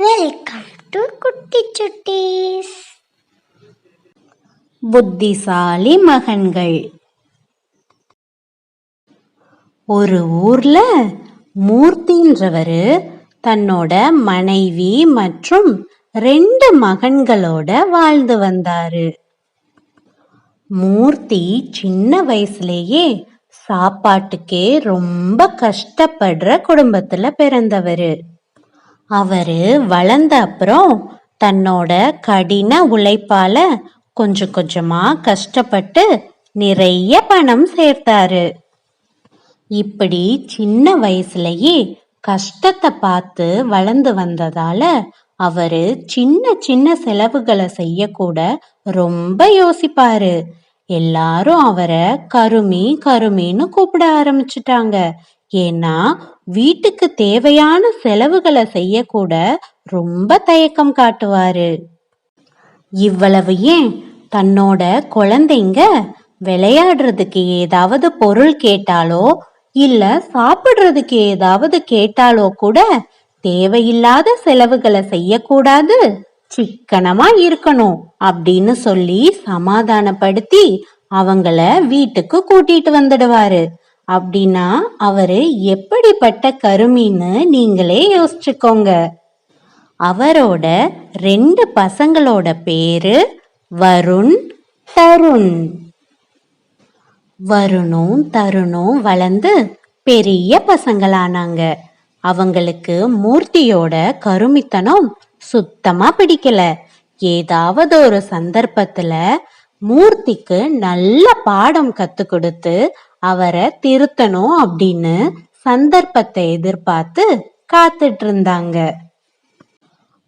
Welcome to குட்டி சுட்டீஸ் புத்திசாலி மகன்கள். ஒரு ஊர்ல மூர்த்தின்றவரு தன்னோட மனைவி மற்றும் ரெண்டு மகன்களோட வாழ்ந்து வந்தாரு. மூர்த்தி சின்ன வயசுலேயே சாப்பாட்டுக்கே ரொம்ப கஷ்டப்படுற குடும்பத்துல பிறந்தவரு. அவர் வளர்ந்த அப்புறம் தன்னோட கடின உழைப்பால கொஞ்சம் கொஞ்சமா கஷ்டப்பட்டு நிறைய பணம் சேர்த்தாரு. இப்படி சின்ன வயசுலயே கஷ்டத்தை பார்த்து வளர்ந்து வந்ததால அவரு சின்ன சின்ன செலவுகளை செய்யக்கூட ரொம்ப யோசிப்பாரு. எல்லாரும் அவரை கருமி கருமின்னு கூப்பிட ஆரம்பிச்சிட்டாங்க. ஏன்னா வீட்டுக்கு தேவையான செலவுகளை செய்யக்கூட ரொம்ப தயக்கம் காட்டுவாரு. இவ்வளவு ஏன்? தன்னோட குழந்தைங்க விளையாடுறதுக்கு ஏதாவது பொருள் கேட்டாலோ இல்ல சாப்பிடுறதுக்கு ஏதாவது கேட்டாலோ கூட தேவையில்லாத செலவுகளை செய்யக்கூடாது. சிக்கனமா இருக்கணும் அப்படின்னு சொல்லி சமாதானப்படுத்தி அவங்கள வீட்டுக்கு கூட்டிட்டு வந்துடுவாரு. அப்படின்னா அவரு எப்படிப்பட்ட கருமின்னு நீங்களே யோசிச்சுக்கோங்க. அவரோட ரெண்டு பசங்களோட பேரு வருண் தருண். வருணும் தருணும் வளர்ந்து பெரிய பசங்களானாங்க. அவங்களுக்கு மூர்த்தியோட கருமித்தனம் சுத்தமா பிடிக்கல. ஏதாவது ஒரு சந்தர்ப்பத்துல மூர்த்திக்கு நல்ல பாடம் கத்து கொடுத்து அவரை திருத்தணும் அப்படின்னு சந்தர்ப்பத்தை எதிர்பார்த்து காத்துட்டு இருந்தாங்க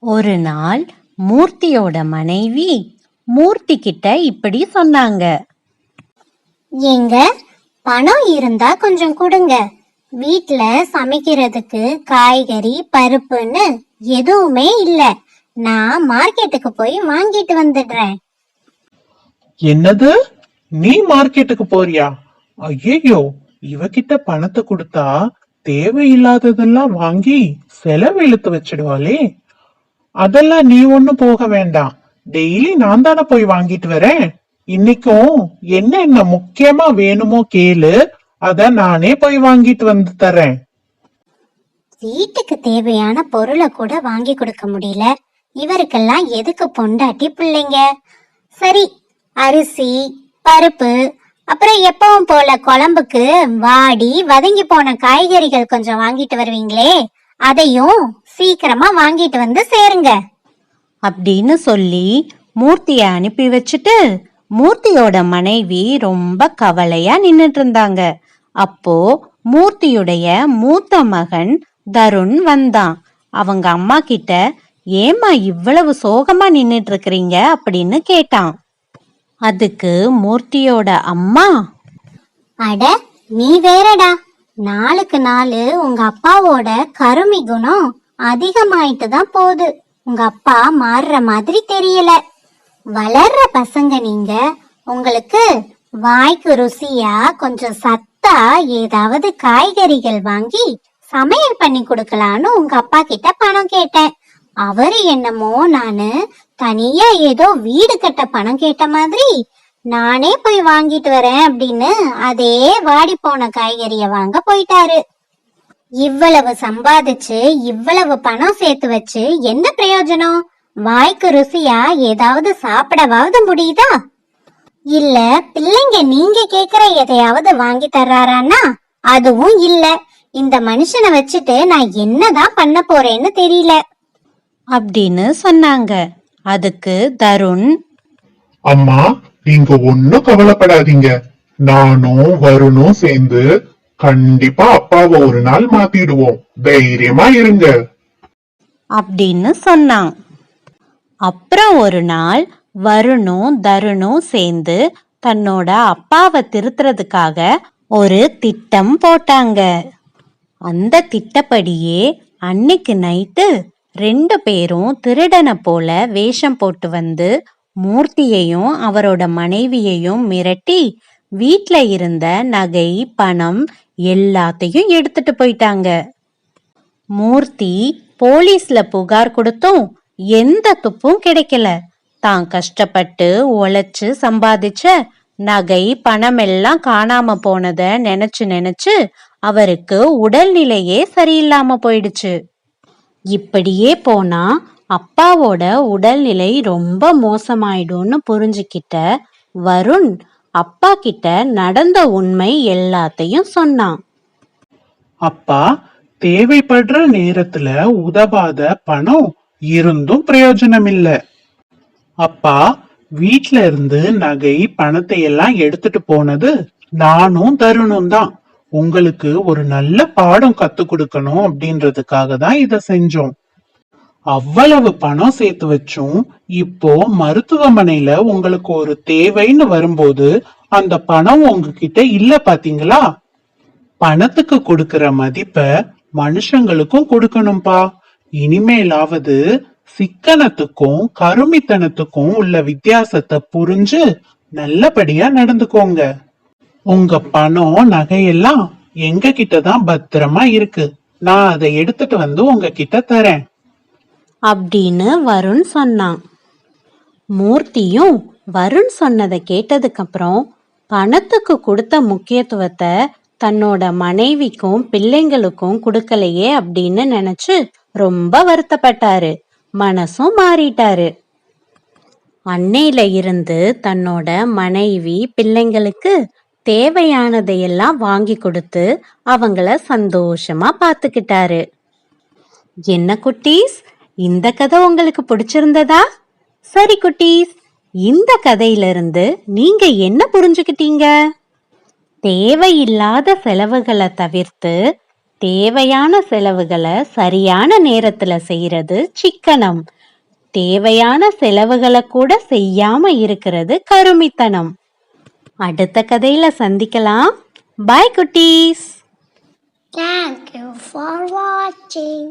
ஒரு நாள் மூர்த்தியோட மனைவி மூர்த்தி கிட்ட இப்படி சொன்னாங்க. ஏங்க பணம் இருந்தா கொஞ்சம் கொடுங்க. வீட்ல சமைக்கிறதுக்கு காய்கறி பருப்புன்னு எதுவுமே இல்ல. நான் மார்க்கெட்டுக்கு போய் வாங்கிட்டு வந்துடுறேன். என்னது? நீ மார்க்கெட்டுக்கு போறியா? ஐயோ இவகிட்ட பணத்தை கொடுத்தா தேவையில்லாததெல்லாம் வாங்கி செலவு இழுத்து வச்சிடுவாளே. அதெல்லாம் நீ ஒண்ணும் போக வேண்டாம். டெய்லி நான் தானே போய் வாங்கிட்டு வரேன். இன்னைக்கும் என்ன என்ன முக்கியமா வேணுமோ கேளு. அத நானே போய் வாங்கிட்டு வந்து தரேன். வீட்டுக்கு தேவையான பொருளை கூட வாங்கி கொடுக்க முடியல. இவருக்கெல்லாம் எதுக்கு பொண்டாட்டி பிள்ளைங்க? சரி அரிசி பருப்பு அப்புறம் எப்பவும் போல குழம்புக்கு வாடி வதங்கி போன காய்கறிகள் கொஞ்சம் வாங்கிட்டு வருவீங்களே அதையும் சீக்கிரமா வாங்கிட்டு வந்து சேருங்க. அப்படின்னு சொல்லி மூர்த்திய அனுப்பி வச்சுட்டு மூர்த்தியோட மனைவி ரொம்ப கவலையா நின்னுட்டு இருந்தாங்க. அப்போ மூர்த்தியுடைய மூத்த மகன் தருண் வந்தான். அவங்க அம்மா கிட்ட ஏம்மா இவ்வளவு சோகமா நின்னுட்டு இருக்கிறீங்க? அப்படின்னு கேட்டான். அதுக்கு மூர்த்தியோட அம்மா? அட நீ வேறடா. நாளுக்கு நாளு உங்க அப்பாவோட கருமி குணம் அதிகமாயிட்டு தான் போகுது. உங்க அப்பா மாறுற மாதிரி தெரியல. வளர்ற பசங்க நீங்க உங்களுக்கு வாய்க்கு ருசியா கொஞ்சம் சத்தா ஏதாவது காய்கறிகள் வாங்கி சமையல் பண்ணி கொடுக்கலான்னு உங்க அப்பா கிட்ட பணம் கேட்டேன். அவரு என்னமோ நானு தனியா ஏதோ வீடு கட்ட பணம் கேட்ட மாதிரி நானே போய் வாங்கிட்டு வரேன் அப்படின்னு அதே வாடி போன காய்கறிய வாங்க போயிட்டாரு. இவ்வளவு சம்பாதிச்சு இவ்வளவு பணம் சேர்த்து வச்சு என்ன பிரயோஜனம்? வாய்க்கு ருசியா ஏதாவது சாப்பிடவாவது முடியுதா? இல்ல பிள்ளைங்க நீங்க கேக்குற எதையாவது வாங்கி தர்றாரான்னா அதுவும் இல்ல. இந்த மனுஷனை வச்சுட்டு நான் என்னதான் பண்ண போறேன்னு தெரியல. அப்படின்னு சொன்னாங்க. அதுக்கு தருண் அம்மா நீங்க ஒண்ணும் கவலைப்படாதீங்க. நானும் வருணும் சேர்ந்து கண்டிப்பா அப்பாவை ஒரு நாள் மாத்திடுவோம். தைரியமா இருங்க. அப்படின்னு சொன்னான். அப்புறம் ஒரு நாள் வருணும் தருணும் சேர்ந்து தன்னோட அப்பாவை திருத்துறதுக்காக ஒரு திட்டம் போட்டாங்க. அந்த திட்டப்படியே அன்னைக்கு நைட்டு ரெண்டு பேரும் திருடனை போல வேஷம் போட்டு வந்து மூர்த்தியையும் அவரோட மனைவியையும் மிரட்டி வீட்ல இருந்த நகை பணம் எல்லாத்தையும் எடுத்துட்டு போயிட்டாங்க. மூர்த்தி போலீஸ்ல புகார் கொடுத்தும் எந்த துப்பும் கிடைக்கல. தான் கஷ்டப்பட்டு உழைச்சு சம்பாதிச்ச நகை பணம் எல்லாம் காணாம போனத நினைச்சு நினைச்சு அவருக்கு உடல்நிலையே சரியில்லாம போயிடுச்சு. இப்படியே போனா அப்பாவோட உடல்நிலை ரொம்ப மோசமாயிடும்னு புரிஞ்சுக்கிட்ட வருண் அப்பா கிட்ட நடந்த உண்மை எல்லாத்தையும் சொன்னான். அப்பா தேவைப்படுற நேரத்துல உதவாத பணம் இருந்தும் பிரயோஜனம் இல்ல அப்பா வீட்ல இருந்து நகை பணத்தை எல்லாம் எடுத்துட்டு போனது நானும் தருணும் தான். உங்களுக்கு ஒரு நல்ல பாடம் கத்து கொடுக்கணும் அப்படின்றதுக்காக தான் இத செஞ்சோம். அவ்வளவு பணம் சேர்த்து வச்சும் இப்போ மருத்துவமனையில உங்களுக்கு ஒரு தேவைன்னு வரும்போது அந்த பணம் உங்ககிட்ட இல்ல பாத்தீங்களா? பணத்துக்கு கொடுக்கிற மதிப்ப மனுஷங்களுக்கும் கொடுக்கணும்பா. இனிமேலாவது சிக்கனத்துக்கும் கருமித்தனத்துக்கும் உள்ள வித்தியாசத்தை புரிஞ்சு நல்லபடியா நடந்துக்கோங்க. உங்க பணம் நகையெல்லாம் எங்க கிட்ட தான் பத்திரமா இருக்கு. நான் அதை எடுத்துட்டு வந்து உங்ககிட்ட தரேன். அப்படின்னு வருண் சொன்னான். மூர்த்தியும் வருண் சொன்னதை கேட்டதுக்கு அப்புறம் பணத்துக்கு கொடுத்த முக்கியத்துவத்தை தன்னோட மனைவிக்கும் பிள்ளைங்களுக்கும் கொடுக்கலையே அப்படின்னு நினைச்சு ரொம்ப வருத்தப்பட்டாரு. மனசும் மாறிட்டாரு. அன்னையில இருந்து தன்னோட மனைவி பிள்ளைங்களுக்கு தேவையானதையெல்லாம் வாங்கி கொடுத்து அவங்கள சந்தோஷமா பார்த்துக்கிட்டாரு. என்ன குட்டீஸ்? இந்த கதை உங்களுக்கு பிடிச்சிருந்ததா? சரி குட்டீஸ் இந்த கதையிலிருந்து நீங்க என்ன புரிஞ்சுக்கிட்டீங்க? தேவையில்லாத செலவுகளை தவிர்த்து தேவையான செலவுகளை சரியான நேரத்துல செய்யறது சிக்கனம். தேவையான செலவுகளை கூட செய்யாம இருக்கிறது கருமித்தனம். அடுத்த கதையில சந்திக்கலாம் பாய் குட்டீஸ் தேங்க்யூ ஃபார் வாட்சிங்.